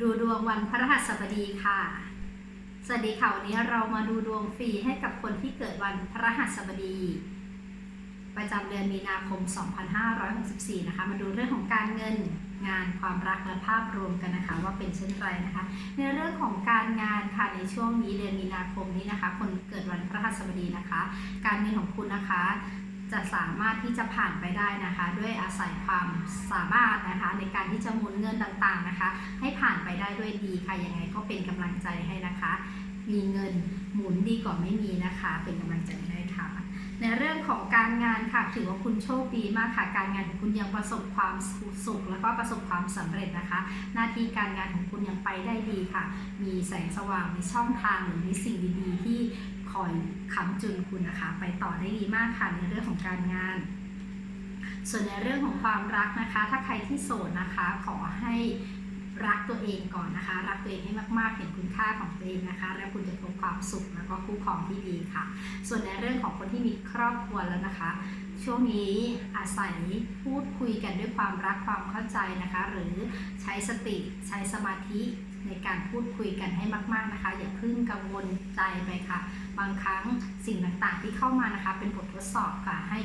ดูดวงวันพฤหัสบดีค่ะ สวัสดีค่ะวันนี้เรามาดูดวงฟรีให้กับคนที่เกิดวันพฤหัสบดี ประจำเดือนมีนาคม 2564 นะคะ มาดูเรื่องของการเงินงานความรักและภาพรวมกันนะคะ ว่าเป็นเช่นไรนะคะ ในเรื่องของการงานค่ะในช่วงนี้เดือนมีนาคมนี้นะคะ คนเกิดวันพฤหัสบดีนะคะ การเงินของคุณนะคะ จะสามารถที่จะผ่านไปได้นะคะ ด้วยอาศัยความสามารถนะคะ ในการที่จะหมุนเงินต่างๆนะคะ ให้ผ่านไปได้ด้วยดีค่ะยังไงก็เป็นกำลังใจให้นะคะ มีเงินหมุนดีกว่าไม่มีนะคะ เป็นกำลังใจให้ค่ะ ในเรื่องของการงานค่ะถือว่าคุณโชคดีมากค่ะ การงานของคุณยังประสบความสุข แล้วก็ประสบความสำเร็จนะคะ หน้าที่การงานของคุณยังไปได้ดีค่ะ มีแสงสว่างมีช่องทางหรือมีสิ่งดีๆที่ คอยค้ำจุนคุณนะคะ ไปต่อได้ดีมากค่ะในเรื่องของการงาน ส่วนในเรื่องของความรักนะคะ ถ้าใครที่โสดนะคะ ขอให้รักตัวเองก่อนนะคะ รักตัวเองให้มากๆ เห็นคุณค่าของตัวเองนะคะ แล้วคุณจะพบความสุขแล้วก็คู่ครองที่ดีค่ะ ส่วนในเรื่องของคนที่มีครอบครัวแล้วนะคะ ช่วงนี้อาศัยพูดคุยกันด้วยความรักความเข้าใจนะคะ หรือใช้สติใช้สมาธิในการพูดคุยกันให้มาก ๆนะคะ อย่าเพิ่งกังวลใจไปค่ะ บางครั้งสิ่งต่างๆที่เข้ามานะคะ เป็นบททดสอบค่ะให้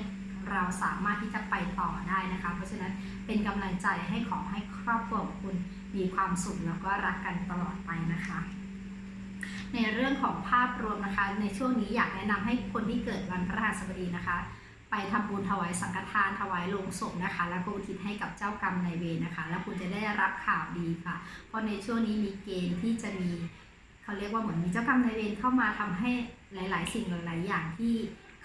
เราสามารถที่จะไปต่อได้นะคะ เพราะฉะนั้นเป็นกำลังใจให้ขอให้ครอบครัวของคุณมีความสุขแล้วก็รักกันตลอดไปนะคะ ในเรื่องของภาพรวมนะคะ ในช่วงนี้อยากแนะนำให้คนที่เกิดวันพฤหัสบดีนะคะ ไปทำบุญถวายสังฆทานถวายโลงศพนะคะ แล้วก็อุทิศให้กับเจ้ากรรมนายเวรนะคะ แล้วคุณจะได้รับข่าวดีค่ะ เพราะในช่วงนี้มีเกณฑ์ที่จะมีเขาเรียกว่าเหมือนมีเจ้ากรรมนายเวรเข้ามาทำให้หลาย ๆ สิ่งหลาย ๆ อย่างที่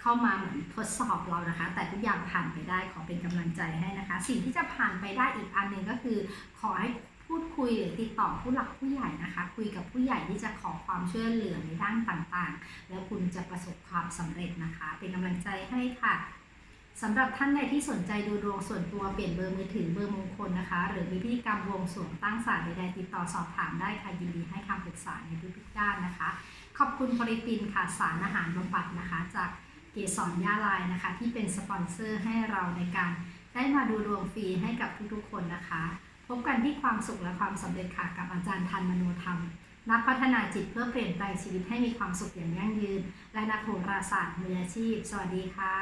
เข้ามาเหมือนทดสอบเรานะคะ แต่ทุกอย่างผ่านไปได้ขอเป็นกำลังใจให้นะคะ สิ่งที่จะผ่านไปได้อีกอันหนึ่งก็คือขอให้ คุยหรือติดต่อผู้หลักผู้ใหญ่นะคะ คุยกับผู้ใหญ่ที่จะขอความช่วยเหลือในด้านต่างๆ แล้วคุณจะประสบความสำเร็จนะคะ เป็นกำลังใจให้ค่ะสำหรับท่านใดที่สนใจดูดวงส่วนตัวเปลี่ยนเบอร์มือถือเบอร์มงคลนะคะ หรือมีพิธีกรรมวงสวงตั้งศาลใดๆติดต่อสอบถามได้ค่ะยินดีให้คำปรึกษาในทุกๆด้านนะคะ ขอบคุณพริตินค่ะสารอาหารบำบัดนะคะ จากเกสรย่าลายนะคะ ที่เป็นสปอนเซอร์ให้เราในการได้มาดูดวงฟรีให้กับทุกๆคนนะคะ พบกันที่ความสุขและความสำเร็จค่ะกับอาจารย์ทันมโนธรรม นักพัฒนาจิตเพื่อเปลี่ยนแปลงชีวิตให้มีความสุขอย่างยั่งยืน และนักโหราศาสตร์มืออาชีพ สวัสดีค่ะ